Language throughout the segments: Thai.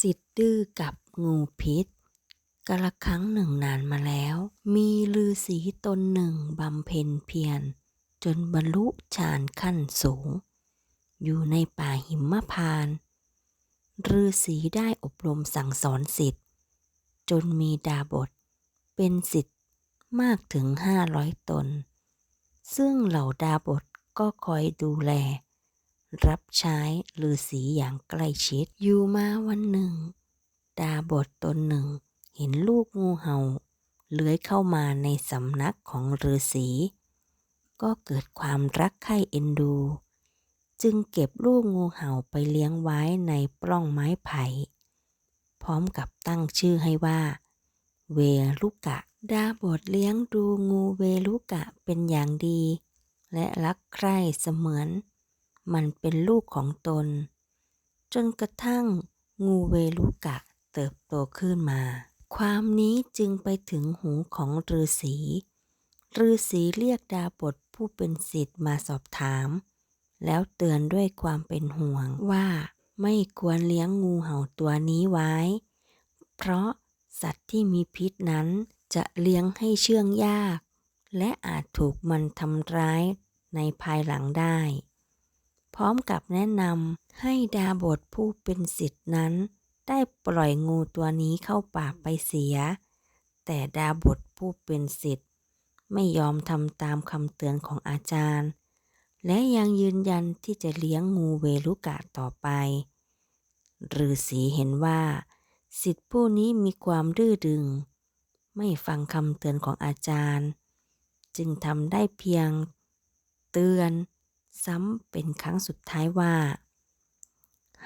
สิทธิ์ดื้อกับงูพิษกาละครั้งหนึ่งนานมาแล้ว มีฤาษีตนหนึ่งบำเพ็ญเพียร จนบรรลุฌานขั้นสูง อยู่ในป่าหิมพานต์ฤาษีได้อบรมสั่งสอนสิทธิ์ จนมีดาบท เป็นสิทธิ์มากถึงห้าร้อยตน ซึ่งเหล่าดาบทก็คอยดูแล รับใช้ฤาษีอย่างใกล้ชิด อยู่มาวันหนึ่ง ดาบทตนหนึ่ง เห็นลูกงูเห่า เลื้อยเข้ามาในสำนักของฤาษีก็เกิดความรักใคร่เอ็นดู จึงเก็บลูกงูเห่าไปเลี้ยงไว้ในปล้องไม้ไผ่ พร้อมกับตั้งชื่อให้ว่า เวลุกะ ดาบทเลี้ยงดูงูเวลุกะเป็นอย่างดี และรักใคร่เสมือน มันเป็นลูกของตน จนกระทั่งงูเวลุกะเติบโตขึ้นมา ความนี้จึงไปถึงหูของฤาษีฤาษีเรียกดาบทผู้เป็นศิษย์มาสอบถาม แล้วเตือนด้วยความเป็นห่วงว่าไม่ควรเลี้ยงงูเห่าตัวนี้ไว้ เพราะสัตว์ที่มีพิษนั้นจะเลี้ยงให้เชื่องยาก และอาจถูกมันทำร้ายในภายหลังได้ พร้อมกับแนะนำให้ดาบทผู้เป็นศิษย์นั้น ได้ปล่อยงูตัวนี้เข้าป่าไปเสีย แต่ดาบทผู้เป็นศิษย์ไม่ยอมทำตามคำเตือนของอาจารย์ และยังยืนยันที่จะเลี้ยงงูเวลุกะต่อไปฤาษีเห็นว่าศิษย์ผู้นี้มีความดื้อดึง ไม่ฟังคำเตือนของอาจารย์ จึงทำได้เพียง เตือน ซ้ำเป็นครั้งสุดท้ายว่า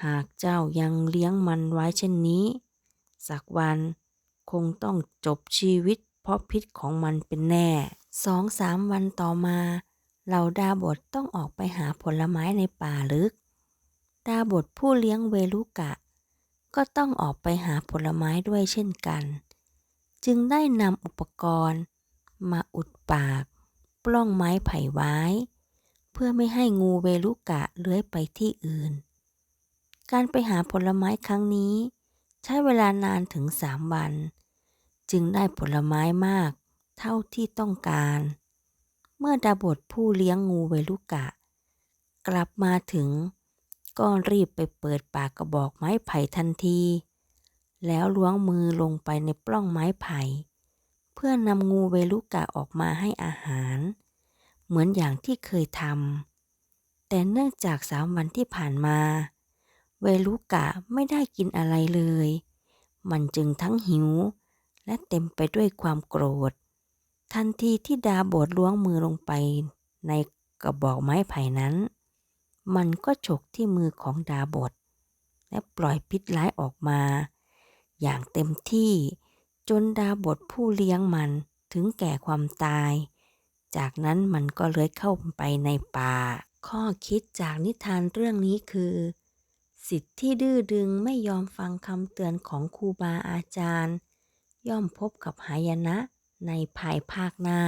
หากเจ้ายังเลี้ยงมันไว้เช่นนี้ สักวันคงต้องจบชีวิตเพราะพิษของมันเป็นแน่ สองสามวันต่อมาเหล่าดาบทต้องออกไปหาผลไม้ในป่าลึก ดาบทผู้เลี้ยงเวลุกะ ก็ต้องออกไปหาผลไม้ด้วยเช่นกัน จึงได้นำอุปกรณ์ มาอุดปาก ปล้องไม้ไผ่ไว้ เพื่อไม่ให้งูเวลุกะเลื้อยไปที่อื่น การไปหาผลไม้ครั้งนี้ ใช้เวลานานถึงสามวัน จึงได้ผลไม้มาก เท่าที่ต้องการ เมื่อดาบทผู้เลี้ยงงูเวลุกะ กลับมาถึง ก็รีบไปเปิดปากกระบอกไม้ไผ่ทันที แล้วล้วงมือลงไปในปล้องไม้ไผ่ เพื่อนำงูเวลุกะออกมาให้อาหาร เหมือนอย่างที่เคยทำแต่เนื่องจากสามวันที่ผ่านมา เวลุกะไม่ได้กินอะไรเลย มันจึงทั้งหิว และเต็มไปด้วยความโกรธ ทันทีที่ดาบทล้วงมือลงไปในกระบอกไม้ไผ่นั้น มันก็ฉกที่มือของดาบทและปล่อยพิษร้ายออกมา อย่างเต็มที่จนดาบทผู้เลี้ยงมันถึงแก่ความตาย จากนั้นมันก็เลื้อยเข้าไปในป่า ข้อคิดจากนิทานเรื่องนี้คือ สิทธิ์ที่ดื้อดึงไม่ยอมฟังคำเตือนของครูบาอาจารย์ ย่อมพบกับหายนะในภายภาคหน้า